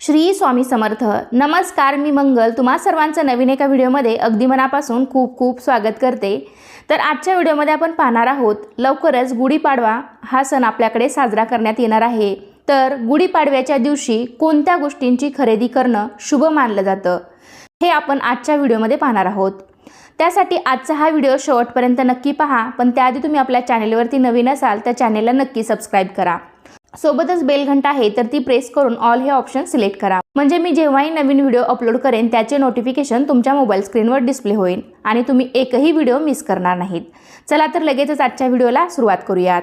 श्री स्वामी समर्थ. नमस्कार मी मंगल. तुम्हा सर्वांचं नवीन एका व्हिडिओमध्ये अगदी मनापासून खूप खूप स्वागत करते. तर आजच्या व्हिडिओमध्ये आपण पाहणार आहोत लवकरच गुढीपाडवा हा सण आपल्याकडे साजरा करण्यात येणार आहे. तर गुढीपाडव्याच्या दिवशी कोणत्या गोष्टींची खरेदी करणं शुभ मानलं जातं हे आपण आजच्या व्हिडिओमध्ये पाहणार आहोत. त्यासाठी आजचा हा व्हिडिओ शेवटपर्यंत नक्की पहा पण त्याआधी तुम्ही आपल्या चॅनेलवरती नवीन असाल तर चॅनेलला नक्की सबस्क्राईब करा. सोबतच बेल घंटा आहे तर ती प्रेस करून ऑल हे ऑप्शन सिलेक्ट करा. म्हणजे मी जेव्हाही नवीन व्हिडिओ अपलोड करेन त्याचे नोटिफिकेशन तुमच्या मोबाईल स्क्रीनवर डिस्प्ले होईल आणि तुम्ही एकही व्हिडिओ मिस करणार नाहीत. चला तर लगेचच आजच्या व्हिडिओला सुरुवात करूयात.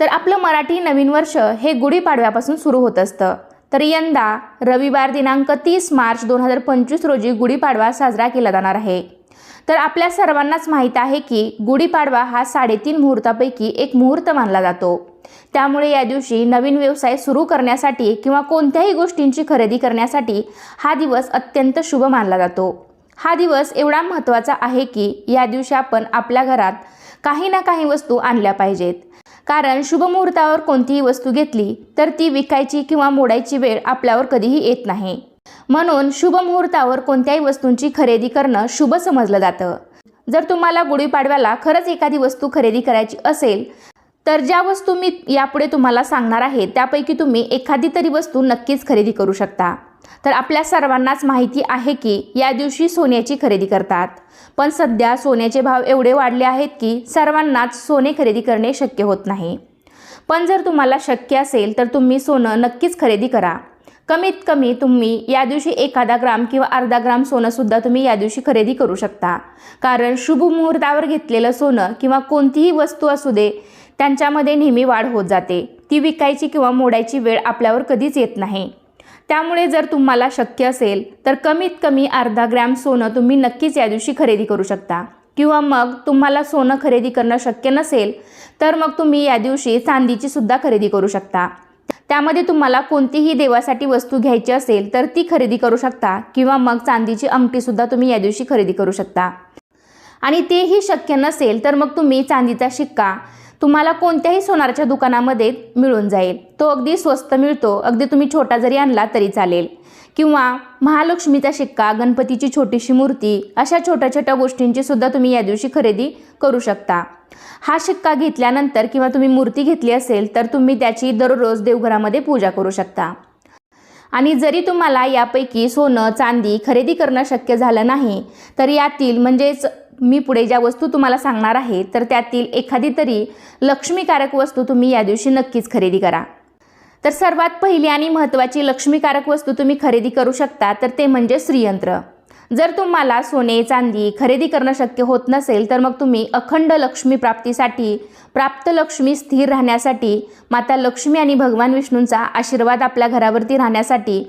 तर आपलं मराठी नवीन वर्ष हे गुढीपाडव्यापासून सुरू होत असतं. तर यंदा रविवार दिनांक तीस मार्च दोन हजार पंचवीस रोजी गुढीपाडवा साजरा केला जाणार आहे. तर आपल्या सर्वांनाच माहीत आहे की गुढीपाडवा हा साडेतीन मुहूर्तापैकी एक मुहूर्त मानला जातो. त्यामुळे या दिवशी नवीन व्यवसाय सुरू करण्यासाठी किंवा कोणत्याही गोष्टींची खरेदी करण्यासाठी हा दिवस अत्यंत शुभ मानला जातो. हा दिवस एवढा महत्त्वाचा आहे की या दिवशी आपण आपल्या घरात काही ना काही वस्तू आणल्या पाहिजेत. कारण शुभ मुहूर्तावर कोणतीही वस्तू घेतली तर ती विकायची किंवा मोडायची वेळ आपल्यावर कधीही येत नाही. म्हणून शुभ मुहूर्तावर कोणत्याही वस्तूंची खरेदी करणं शुभ समजलं जातं. जर तुम्हाला गुढीपाडव्याला खरंच एखादी वस्तू खरेदी करायची असेल तर ज्या वस्तू मी यापुढे तुम्हाला सांगणार आहे त्यापैकी तुम्ही एखादी तरी वस्तू नक्कीच खरेदी करू शकता. तर आपल्या सर्वांनाच माहिती आहे की या दिवशी सोन्याची खरेदी करतात. पण सध्या सोन्याचे भाव एवढे वाढले आहेत की सर्वांनाच सोने खरेदी करणे शक्य होत नाही. पण जर तुम्हाला शक्य असेल तर तुम्ही सोनं नक्कीच खरेदी करा. कमीत कमी तुम्ही या दिवशी एखादा ग्राम किंवा अर्धा ग्राम सोनंसुद्धा तुम्ही या दिवशी खरेदी करू शकता. कारण शुभ मुहूर्तावर घेतलेलं सोनं किंवा कोणतीही वस्तू असू दे त्यांच्यामध्ये नेहमी वाढ होत जाते. ती विकायची किंवा मोडायची वेळ आपल्यावर कधीच येत नाही. त्यामुळे जर तुम्हाला शक्य असेल तर कमीत कमी अर्धा ग्रॅम सोनं तुम्ही नक्कीच या दिवशी खरेदी करू शकता. किंवा मग तुम्हाला सोनं खरेदी करणं शक्य नसेल तर मग तुम्ही या दिवशी चांदीची सुद्धा खरेदी करू शकता. त्यामध्ये तुम्हाला कोणतीही देवासाठी वस्तू घ्यायची असेल तर ती खरेदी करू शकता किंवा मग चांदीची अंगठीसुद्धा तुम्ही या दिवशी खरेदी करू शकता. आणि तेही शक्य नसेल तर मग तुम्ही चांदीचा शिक्का तुम्हाला कोणत्याही सोनाराच्या दुकानामध्ये मिळून जाईल. तो अगदी स्वस्त मिळतो. अगदी तुम्ही छोटा जरी आणला तरी चालेल. किंवा महालक्ष्मीचा शिक्का गणपतीची छोटीशी मूर्ती अशा छोट्या छोट्या गोष्टींची सुद्धा तुम्ही या दिवशी खरेदी करू शकता. हा शिक्का घेतल्यानंतर किंवा तुम्ही मूर्ती घेतली असेल तर तुम्ही त्याची दररोज देवघरामध्ये पूजा करू शकता. आणि जरी तुम्हाला यापैकी सोनं चांदी खरेदी करणं शक्य झालं नाही तर यातील म्हणजेच मी पुढे ज्या वस्तू तुम्हाला सांगणार आहे तर त्यातील एखादी तरी लक्ष्मीकारक वस्तू तुम्ही या दिवशी नक्कीच खरेदी करा. तर सर्वात पहिली आणि महत्त्वाची लक्ष्मीकारक वस्तू तुम्ही खरेदी करू शकता तर ते म्हणजे श्रीयंत्र. जर तुम्हाला सोने चांदी खरेदी करणं शक्य होत नसेल तर मग तुम्ही अखंड लक्ष्मी प्राप्तीसाठी प्राप्त लक्ष्मी स्थिर राहण्यासाठी माता लक्ष्मी आणि भगवान विष्णूंचा आशीर्वाद आपल्या घरावरती राहण्यासाठी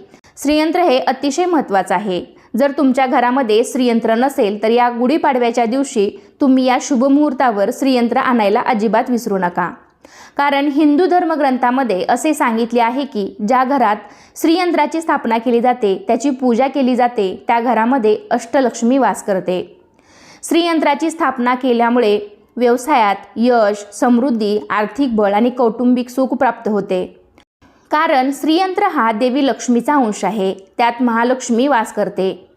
श्रीयंत्र हे अतिशय महत्त्वाचं आहे. जर तुमच्या घरामध्ये श्रीयंत्र नसेल तर या गुढीपाडव्याच्या दिवशी तुम्ही या शुभमुहूर्तावर श्रीयंत्र आणायला अजिबात विसरू नका. कारण हिंदू धर्मग्रंथामध्ये असे सांगितले आहे की ज्या घरात श्रीयंत्राची स्थापना केली जाते त्याची पूजा केली जाते त्या घरामध्ये अष्टलक्ष्मी वास करते. श्रीयंत्राची स्थापना केल्यामुळे व्यवसायात यश समृद्धी आर्थिक बळ आणि कौटुंबिक सुख प्राप्त होते. कारण श्रीयंत्र हा देवी लक्ष्मीचा अंश आहे त्यात महालक्ष्मी वास करते.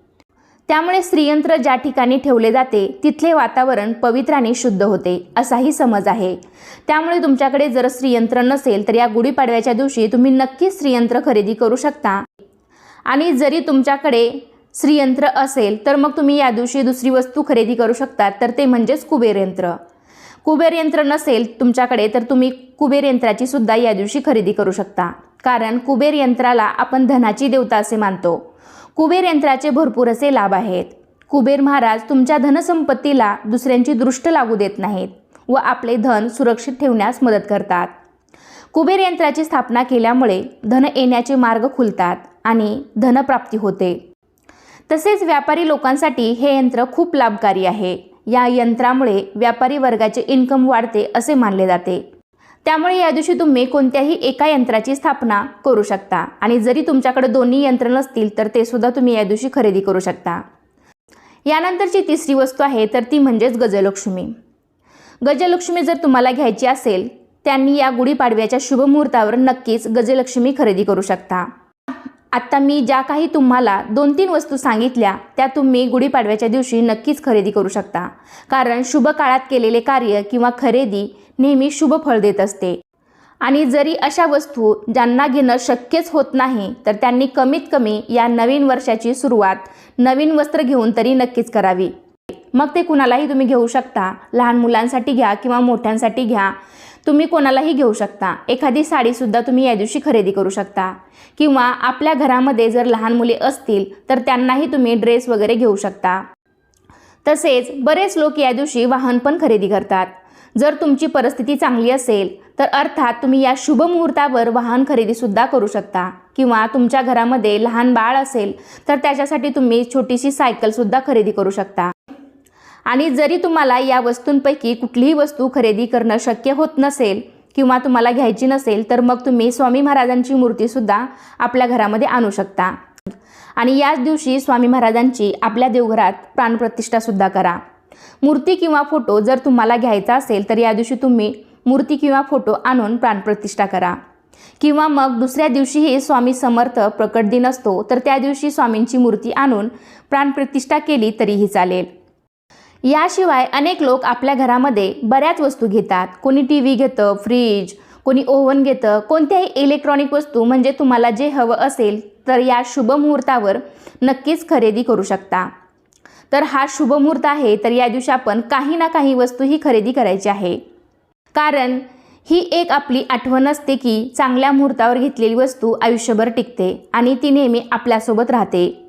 त्यामुळे स्त्रीयंत्र ज्या ठिकाणी ठेवले जाते तिथले वातावरण पवित्र आणि शुद्ध होते असाही समज आहे. त्यामुळे तुमच्याकडे जर स्त्रीयंत्र नसेल तर या गुढीपाडव्याच्या दिवशी तुम्ही नक्कीच स्त्रीयंत्र खरेदी करू शकता. आणि जरी तुमच्याकडे श्रीयंत्र असेल तर मग तुम्ही या दिवशी दुसरी वस्तू खरेदी करू शकता तर ते म्हणजेच कुबेर यंत्र. कुबेर यंत्र नसेल तुमच्याकडे तर तुम्ही कुबेर यंत्राची सुद्धा या दिवशी खरेदी करू शकता. कारण कुबेर यंत्राला आपण धनाची देवता असे मानतो. कुबेर यंत्राचे भरपूर असे लाभ आहेत. कुबेर महाराज तुमच्या धनसंपत्तीला दुसऱ्यांची दृष्ट लागू देत नाहीत व आपले धन सुरक्षित ठेवण्यास मदत करतात. कुबेर यंत्राची स्थापना केल्यामुळे धन येण्याचे मार्ग खुलतात आणि धनप्राप्ती होते. तसेच व्यापारी लोकांसाठी हे यंत्र खूप लाभकारी आहे. या यंत्रामुळे व्यापारी वर्गाचे इन्कम वाढते असे मानले जाते. त्यामुळे या दिवशी तुम्ही कोणत्याही एका यंत्राची स्थापना करू शकता. आणि जरी तुमच्याकडे दोन्ही यंत्र नसतील तर ते सुद्धा तुम्ही या दिवशी खरेदी करू शकता. यानंतरची तिसरी वस्तू आहे तर ती म्हणजेच गजलक्ष्मी. गजलक्ष्मी जर तुम्हाला घ्यायची असेल त्यांनी या गुढीपाडव्याच्या शुभमुहूर्तावर नक्कीच गजलक्ष्मी खरेदी करू शकता. आत्ता मी ज्या काही तुम्हाला दोन तीन वस्तू सांगितल्या त्या तुम्ही गुढीपाडव्याच्या दिवशी नक्कीच खरेदी करू शकता. कारण शुभ काळात केलेले कार्य किंवा खरेदी नेहमी शुभ फळ देत असते. आणि जरी अशा वस्तू ज्यांना घेणं शक्यच होत नाही तर त्यांनी कमीत कमी या नवीन वर्षाची सुरुवात नवीन वस्त्र घेऊन तरी नक्कीच करावी. मग ते कुणालाही तुम्ही घेऊ शकता. लहान मुलांसाठी घ्या किंवा मोठ्यांसाठी घ्या. तुम्ही कोणालाही घेऊ शकता. एखादी साडीसुद्धा तुम्ही या दिवशी खरेदी करू शकता. किंवा आपल्या घरामध्ये जर लहान मुले असतील तर त्यांनाही तुम्ही ड्रेस वगैरे घेऊ शकता. तसेच बरेच लोक या दिवशी वाहन पण खरेदी करतात. जर तुमची परिस्थिती चांगली असेल तर अर्थात तुम्ही या शुभ मुहूर्तावर वाहन खरेदीसुद्धा करू शकता. किंवा तुमच्या घरामध्ये लहान बाळ असेल तर त्याच्यासाठी तुम्ही छोटीशी सायकलसुद्धा खरेदी करू शकता. आणि जरी तुम्हाला या वस्तूंपैकी कुठलीही वस्तू खरेदी करणं शक्य होत नसेल किंवा तुम्हाला घ्यायची नसेल तर मग तुम्ही स्वामी महाराजांची मूर्तीसुद्धा आपल्या घरामध्ये आणू शकता. आणि याच दिवशी स्वामी महाराजांची आपल्या देवघरात प्राणप्रतिष्ठासुद्धा करा. मूर्ती किंवा फोटो जर तुम्हाला घ्यायचा असेल तर या दिवशी तुम्ही मूर्ती किंवा फोटो आणून प्राणप्रतिष्ठा करा. किंवा मग दुसऱ्या दिवशीही स्वामी समर्थ प्रकट दिन असतो तर त्या दिवशी स्वामींची मूर्ती आणून प्राणप्रतिष्ठा केली तरीही चालेल. याशिवाय अनेक लोक आपल्या घरामध्ये बऱ्याच वस्तू घेतात. कोणी टी व्ही घेतं फ्रीज कोणी ओव्हन घेतं कोणत्याही इलेक्ट्रॉनिक वस्तू म्हणजे तुम्हाला जे हवं असेल तर या शुभ मुहूर्तावर नक्कीच खरेदी करू शकता. तर हा शुभ मुहूर्त आहे तर या दिवशी आपण काही ना काही वस्तू ही खरेदी करायची आहे. कारण ही एक आपली आठवण असते की चांगल्या मुहूर्तावर घेतलेली वस्तू आयुष्यभर टिकते आणि ती नेहमी आपल्यासोबत राहते.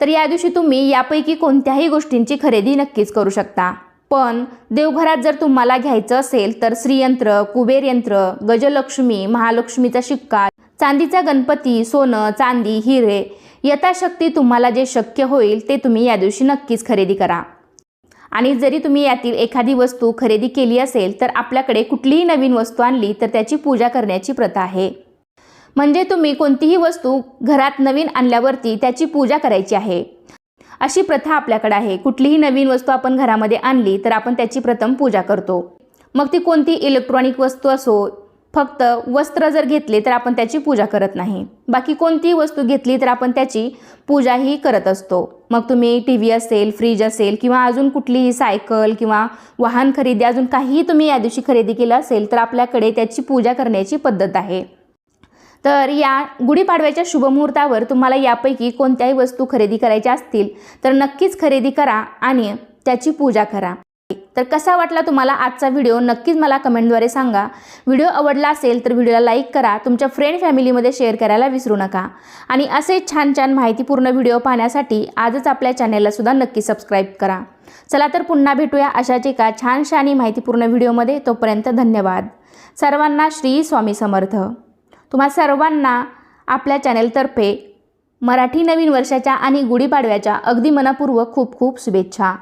तर या दिवशी तुम्ही यापैकी कोणत्याही गोष्टींची खरेदी नक्कीच करू शकता. पण देवघरात जर तुम्हाला घ्यायचं असेल तर श्रीयंत्र कुबेर यंत्र गजलक्ष्मी महालक्ष्मीचा शिक्का चांदीचा गणपती सोनं चांदी हिरे यथाशक्ती तुम्हाला जे शक्य होईल ते तुम्ही या दिवशी नक्कीच खरेदी करा. आणि जरी तुम्ही यातील एखादी वस्तू खरेदी केली असेल तर आपल्याकडे कुठलीही नवीन वस्तू आणली तर त्याची पूजा करण्याची प्रथा आहे. म्हणजे तुम्ही कोणतीही वस्तू घरात नवीन आणल्यावरती त्याची पूजा करायची आहे. अशी प्रथा आपल्याकडे आहे. कुठलीही नवीन वस्तू आपण घरामध्ये आणली तर आपण त्याची प्रथम पूजा करतो. मग ती कोणती इलेक्ट्रॉनिक वस्तू असो फक्त वस्त्र जर घेतले तर आपण त्याची पूजा करत नाही. बाकी कोणतीही वस्तू घेतली तर आपण त्याची पूजाही करत असतो. मग तुम्ही टी व्ही असेल फ्रीज असेल किंवा अजून कुठलीही सायकल किंवा वाहन खरेदी अजून काहीही तुम्ही या दिवशी खरेदी केलं असेल तर आपल्याकडे त्याची पूजा करण्याची पद्धत आहे. तर या गुढीपाडव्याच्या शुभमुहूर्तावर तुम्हाला यापैकी कोणत्याही वस्तू खरेदी करायच्या असतील तर नक्कीच खरेदी करा आणि त्याची पूजा करा. तर कसा वाटला तुम्हाला आजचा व्हिडिओ? नक्कीच मला कमेंटद्वारे सांगा. व्हिडिओ आवडला असेल तर व्हिडिओला लाईक करा तुमच्या फ्रेंड फॅमिलीमध्ये शेअर करायला विसरू नका. आणि असे छान छान माहितीपूर्ण व्हिडिओ पाहण्यासाठी आजच आपल्या चॅनेललासुद्धा नक्की सबस्क्राईब करा. चला तर पुन्हा भेटूया अशाच एका छानशा आणि माहितीपूर्ण व्हिडिओमध्ये. तोपर्यंत धन्यवाद. सर्वांना श्री स्वामी समर्थ. तुम्हा सर्वांना आपल्या चॅनेलतर्फे मराठी नवीन वर्षाच्या आणि गुढीपाडव्याच्या अगदी मनापूर्वक खूप खूप शुभेच्छा.